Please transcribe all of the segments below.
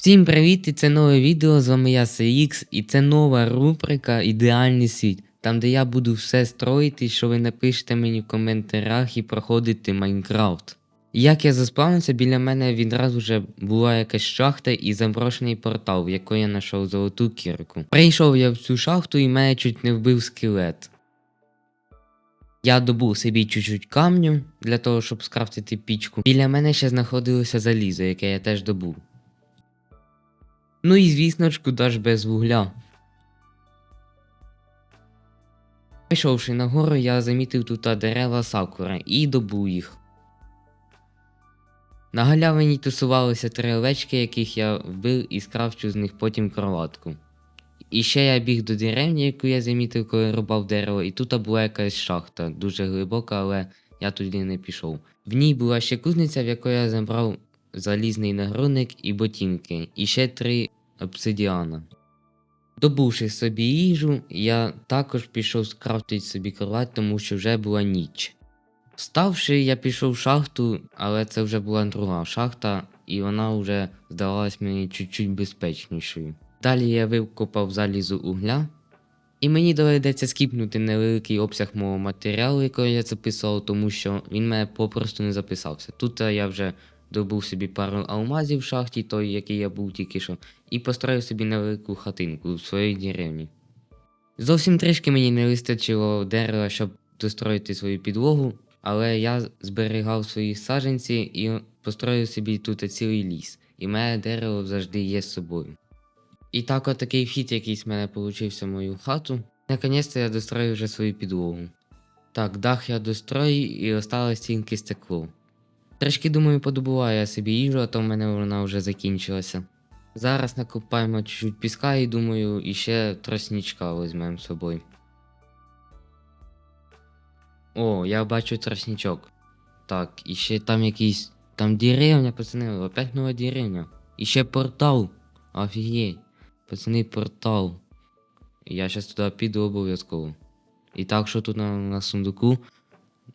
Всім привіт! І це нове відео. З вами я CX, і це нова рубрика Ідеальний світ, там де я буду все строїти, що ви напишете мені в коментарях і проходити Майнкрафт. Як я заспавнився, біля мене відразу вже була якась шахта і заброшений портал, в якої я знайшов золоту кірку. Прийшов я в цю шахту і мене чуть не вбив скелет. Я добув собі чуть-чуть камню для того, щоб скрафтити пічку. Біля мене ще знаходилося залізо, яке я теж добув. Ну і звісно ж, куди ж без вугля. Прийшовши нагору, я замітив тут дерева сакура і добув їх. На галявині тусувалися три овечки, яких я вбив і скрафчу з них потім кроватку. І ще я біг до деревні, яку я замітив, коли рубав дерево, і тут була якась шахта, дуже глибока, але я туди не пішов. В ній була ще кузниця, в якої я забрав залізний нагрудник і ботинки, і ще три обсидіана. Добувши собі їжу, я також пішов скрафтити собі кровать, тому що вже була ніч. Вставши, я пішов в шахту, але це вже була друга шахта, і вона вже здавалась мені чуть-чуть безпечнішою. Далі я викопав залізу угля, і мені доведеться скіпнути невеликий обсяг мого матеріалу, який я записував, тому що він мене попросту не записався. Тут е, я вже добув собі пару алмазів в шахті, той, який я був тільки що, і построїв собі невелику хатинку в своїй деревні. Зовсім трішки мені не вистачило дерева, щоб достроїти свою підлогу, але я зберігав свої саджанці і построїв собі тут цілий ліс, і мене дерево завжди є з собою. І так от такий вхід якийсь в мене получився в мою хату. Наконець-то я достроїв вже свою підлогу. Так, дах я достроїв і осталось тільки стекло. Трішки думаю, подобуваю я собі їжу, а то в мене вона вже закінчилася. Зараз накопаємо чуть-чуть піска і думаю, іще троснічка візьмемо з собою. О, я бачу троснічок. Так, і ще там якийсь. Там деревня, пацани, опять нова деревня. І ще портал. Офігеть. Пацани, портал. Я щас туди піду обов'язково. І так, що тут на, на сундуку?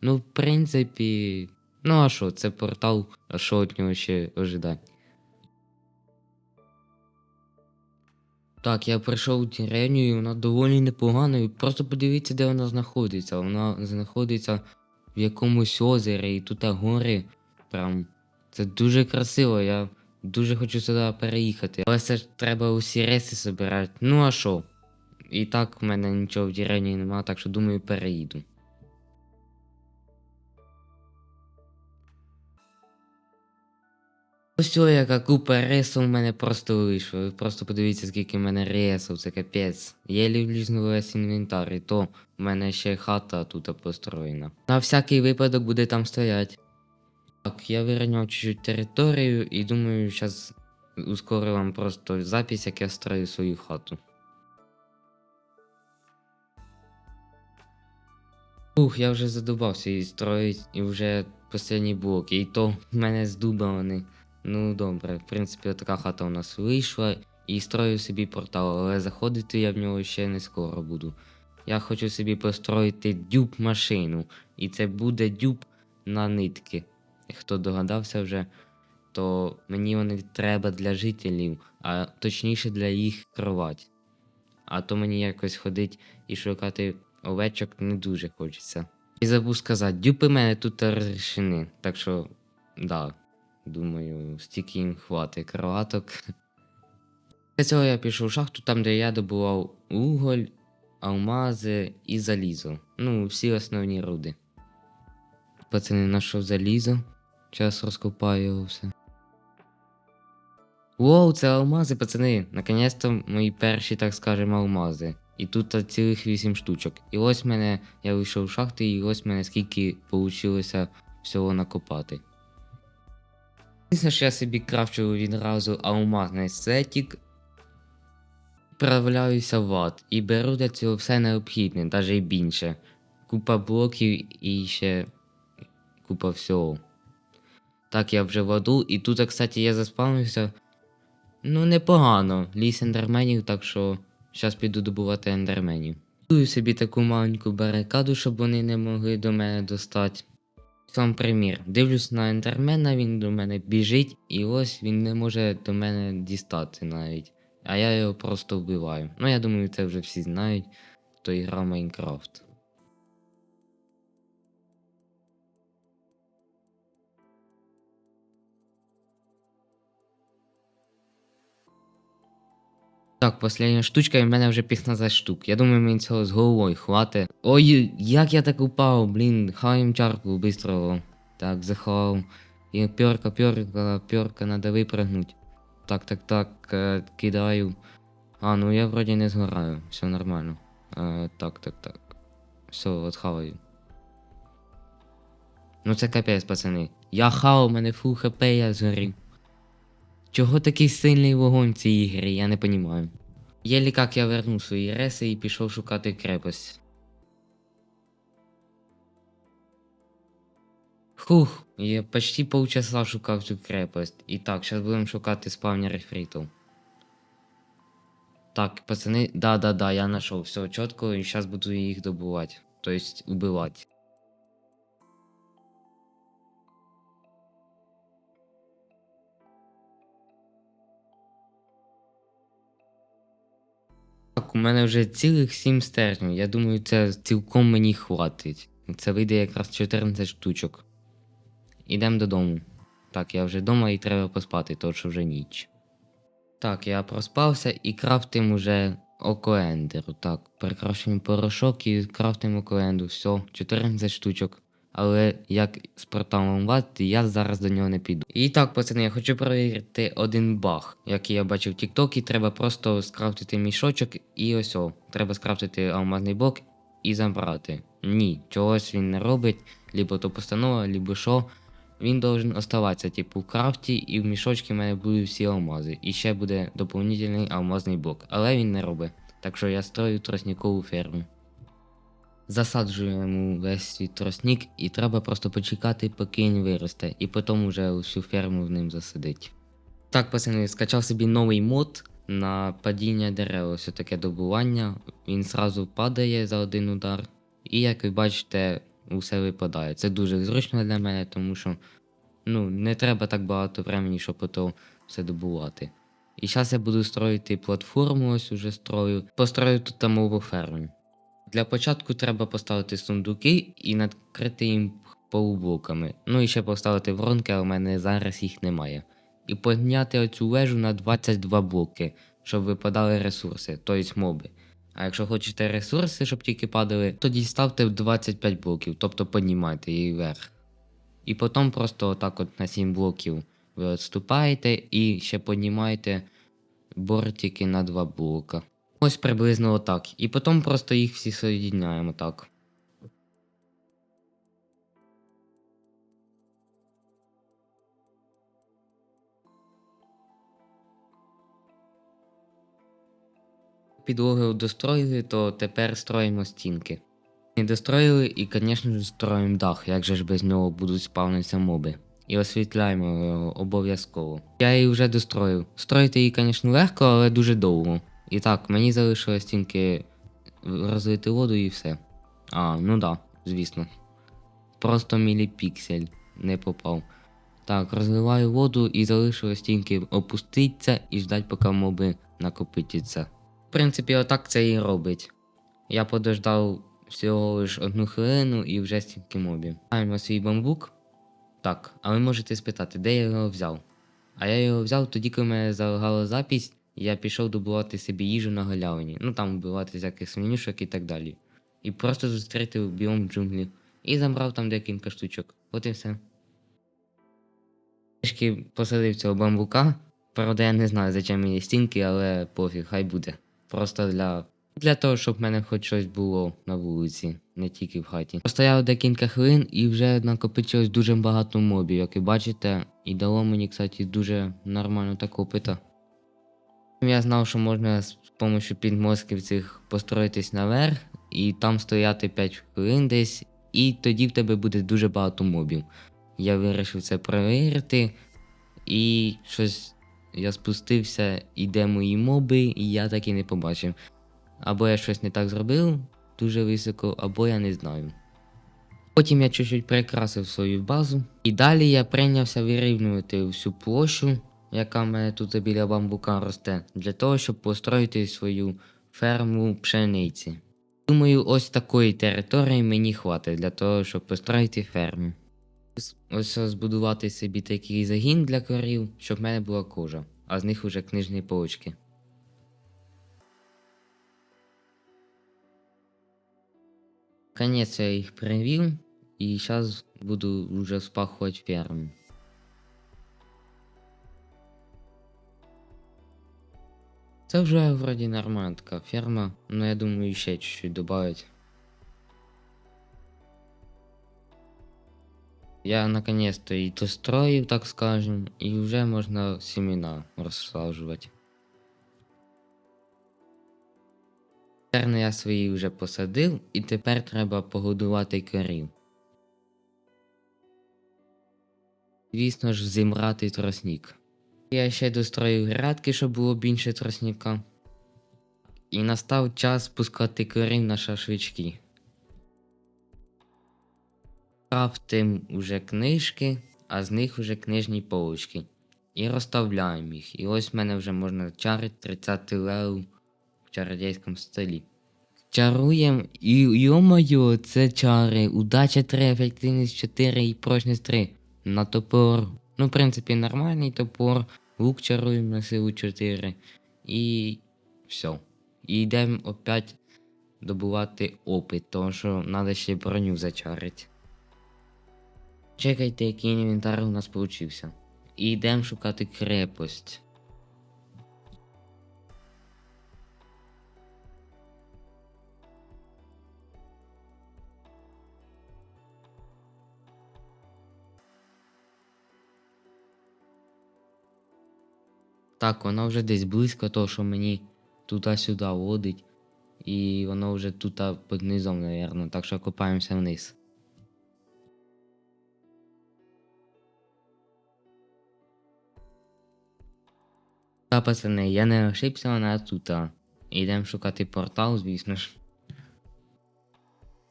Ну, в принципі. Ну а що, це портал, а що від нього ще ожидати? Так, я прийшов в деревню і вона доволі непогана. Просто подивіться, де вона знаходиться. Вона знаходиться в якомусь озері, і тут гори. Прям це дуже красиво. Я дуже хочу сюди переїхати. Але це ж треба усі реси збирати. Ну а що? І так в мене нічого в деревні немає, так що думаю, переїду. О, яка купа ресу в мене просто вийшла. Ви просто подивіться, скільки в мене ресів, це капець. Я люблю весь інвентар, і то в мене ще хата тут построєна. На всякий випадок буде там стоять. Так, я вирівняв чуть-чуть територію і думаю, зараз ускорю вам просто запись, як я строю свою хату. Ух, я вже задубався і строїть, і вже останні блоки. І то в мене з дуба вони. Ну добре, в принципі, така хата у нас вийшла. І строю собі портал, але заходити я в нього ще не скоро буду. Я хочу собі построїти дюб машину. І це буде дюб на нитки. Хто догадався вже, то мені вони треба для жителів, а точніше для їх кровать. А то мені якось ходить і шукати овечок не дуже хочеться. І забув сказати, дюпи мене тут розрішені, так що, да, думаю, стільки їм хватить кроваток. Після цього я пішов в шахту, там, де я добував уголь, алмази і залізо. Ну, всі основні руди. Пацани, знайшов залізо. Зараз розкопаю все. Воу, це алмази, пацани. Наконець-то мої перші, так скажемо, алмази. І тут цілих 8 штучок. І ось мене, я вийшов в шахти, і ось мене скільки вийшло всього накопати. Звісно ж, я собі крафчу відразу алмазний сетік. Переправляюся в ад і беру для цього все необхідне, навіть більше. Купа блоків і ще купа всього. Так, я вже в аду, і тут, кстати, я заспавнився. Ну, непогано. Ліс ендерменів, так що зараз піду добувати ендерменів. Будую собі таку маленьку барикаду, щоб вони не могли до мене достати. Там примір. Дивлюсь на ендермена, він до мене біжить, і ось він не може до мене дістати навіть. А я його просто вбиваю. Ну, я думаю, це вже всі знають, хто грав Майнкрафт. Так, остання штучка, і в мене вже 15 штук. Я думаю, мені цього з головою хватить. Ой, як я так упав, блін, хаєм чарку быстро. Так, заховав. І пьорка, пьорка, пьорка, надо випрыгнуть. Так, так, так, е, кидаю. А, ну я вроді не згораю, все нормально. Е, так, так, так. Все, от хаваю. Ну це капець, пацани. Я хавав, у мене фул хп, я згорів. Чого такий сильний вогонь в цій ігрі, я не понімаю. Єлі як я вернув свої реси і пішов шукати крепость. Хух, я почти полчаса шукав цю крепость. І так, зараз будемо шукати спавнер фрітов. Так, пацани, да-да-да, я знайшов все чітко і зараз буду їх добувати. Тобто убивати. Так, у мене вже цілих 7 стержнів. Я думаю, це цілком мені хватить. Це вийде якраз 14 штучок. Ідемо додому. Так, я вже вдома і треба поспати, тому що вже ніч. Так, я проспався і крафтим уже окоендеру. Так, перекрашуємо порошок і крафтимо окоенду. Все, 14 штучок. Але як з порталом вати, я зараз до нього не піду. І так, пацани, я хочу перевірити один баг, який я бачив в Тіктокі. Треба просто скрафтити мішочок і ось о. Треба скрафтити алмазний блок і забрати. Ні, чогось він не робить, либо то постанова, либо що. Він должен оставатися, типу, в крафті, і в мішочці в мене будуть всі алмази. І ще буде доповнительний алмазний блок. Але він не робить. Так що я строю троснікову ферму. Засаджуємо весь свій тросник, і треба просто почекати, поки він виросте, і потім вже всю ферму в ним засадить. Так, пацани, скачав собі новий мод на падіння дерев, ось таке добування. Він зразу падає за один удар. І як ви бачите, усе випадає. Це дуже зручно для мене, тому що ну, не треба так багато времени, щоб ото все добувати. І зараз я буду строїти платформу, ось уже строю. Построю тут там ферму. Для початку треба поставити сундуки і накрити їм полублоками. Ну і ще поставити воронки, а в мене зараз їх немає. І підняти оцю вежу на 22 блоки, щоб випадали ресурси, тобто моби. А якщо хочете ресурси, щоб тільки падали, тоді ставте в 25 блоків, тобто піднімайте її вверх. І потім просто отак от на 7 блоків ви відступаєте і ще піднімаєте бортики на 2 блока. Ось приблизно отак. І потім просто їх всі соєдняємо так. Підлоги достроїли, то тепер строїмо стінки. Не достроїли і, звісно строїмо дах, як же ж без нього будуть спавнитися моби. І освітляємо його обов'язково. Я її вже достроїв. Строїти її, звісно, легко, але дуже довго. І так, мені залишилось тільки розлити воду і все. А, ну да, звісно. Просто міліпіксель не попав. Так, розливаю воду і залишилось тільки опуститися і ждати, поки моби накопитяться. В принципі, отак це і робить. Я подождав всього лиш одну хвилину і вже стільки мобів. Маємо свій бамбук. Так, а ви можете спитати, де я його взяв? А я його взяв тоді, коли мене залагала запись, я пішов добувати собі їжу на галявині. Ну там вбивати всяких свинюшок і так далі. І просто зустрітив біом джунглі. І забрав там декілька штучок. От і все. Трішки посадив цього бамбука. Правда, я не знаю, зачем мені стінки, але пофіг, хай буде. Просто для. Для того, щоб в мене хоч щось було на вулиці, не тільки в хаті. Постояв декілька хвилин і вже накопичилось дуже багато мобів, як ви бачите, і дало мені, кстати, дуже нормально так опита. Я знав, що можна з допомогою підмозків цих построїтись наверх, і там стояти 5 хвилин десь, і тоді в тебе буде дуже багато мобів. Я вирішив це перевірити, і щось я спустився, і мої моби, і я так і не побачив. Або я щось не так зробив дуже високо, або я не знаю. Потім я чуть-чуть прикрасив свою базу. І далі я прийнявся вирівнювати всю площу, яка в мене тут біля бамбука росте, для того, щоб построїти свою ферму пшениці. Думаю, ось такої території мені хватить для того, щоб построїти ферму. Ось- збудувати собі такий загін для корів, щоб в мене була кожа, а з них уже книжні полочки. Конець я їх привів, і зараз буду вже спахувати ферму. Це вже вроді нормальна така ферма, але я думаю ще чуть-чуть добавить. Я наконец-то і достроїв, так скажем, і вже можна семена розсаджувати. Терни я свої вже посадив, і тепер треба погодувати корів. Звісно ж, зімрати тростник. Я ще достроїв грядки, щоб було більше тростника. І настав час пускати корів на шашлички. Крафтим уже книжки, а з них вже книжні полочки. І розставляємо їх. І ось в мене вже можна чарити 30 лев в чародейському стилі. Чаруєм, і йо-моє, це чари. Удача 3, ефективність 4 і прочність 3. На топор. Ну, в принципі, нормальний топор. Лук чаруємо на силу 4. І все. І йдемо опять добувати опит, тому що треба ще броню зачарити. Чекайте, який інвентар у нас получився. І йдемо шукати крепость. Так, воно вже десь близько того, що мені туди-сюди водить. І воно вже тут під низом, мабуть, так що копаємося вниз. Та, пацани, я не ошибся, вона тут. Ідемо шукати портал, звісно ж.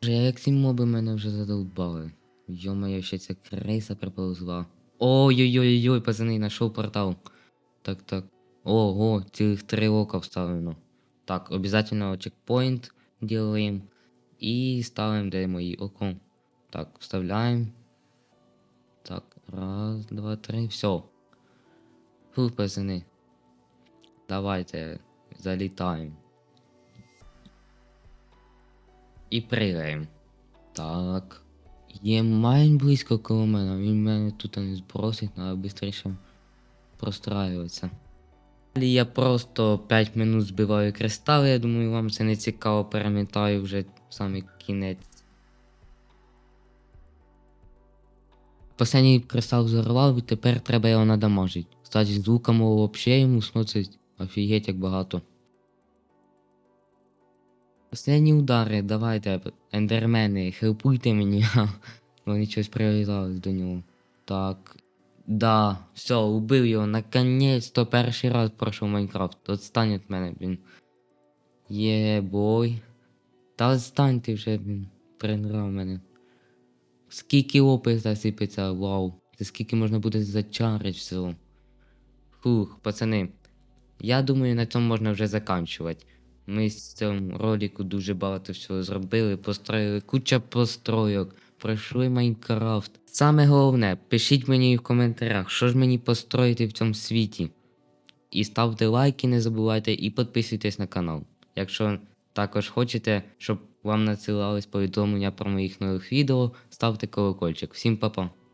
Боже, як ці моби мене вже задовбали. Йо-моє, ще ця криса приповзла. Ой-ой-ой-ой, пацани, знайшов портал. Так, так. Ого, цілих три ока вставлено. Так, обязательно чекпоинт делаем. И ставим, де мої око. Так, вставляем. Так, раз, два, три, все. Фу, пацани. Давайте залітаємо. І пригаємо. Так. Є майн близько коло мене, він мене тут не збросить, треба швидше простраюватися. Далі я просто 5 минут збиваю кристали, я думаю, вам це не цікаво, перемітаю вже саме кінець. Останній кристал взорвав і тепер треба його надамажити. Кстати, з луком взагалі йому сносить офігеть як багато. Останні удари, давайте, ендермени, хелпуйте мені. Вони щось прив'язались до нього. Так. Да, все, убив його, наконець-то перший раз пройшов Майнкрафт. Отстань від мене, блін. Є. Та отстань ти вже, блін. Приграв мене. Скільки опис засипеться, вау. Це скільки можна буде зачарити всього. Фух, пацани. Я думаю, на цьому можна вже заканчувати. Ми з цьому ролику дуже багато всього зробили, построїли куча постройок, пройшли Майнкрафт. Саме головне, пишіть мені в коментарях, що ж мені построїти в цьому світі. І ставте лайки, не забувайте, і підписуйтесь на канал. Якщо також хочете, щоб вам надсилались повідомлення про моїх нових відео, ставте колокольчик. Всім па-па!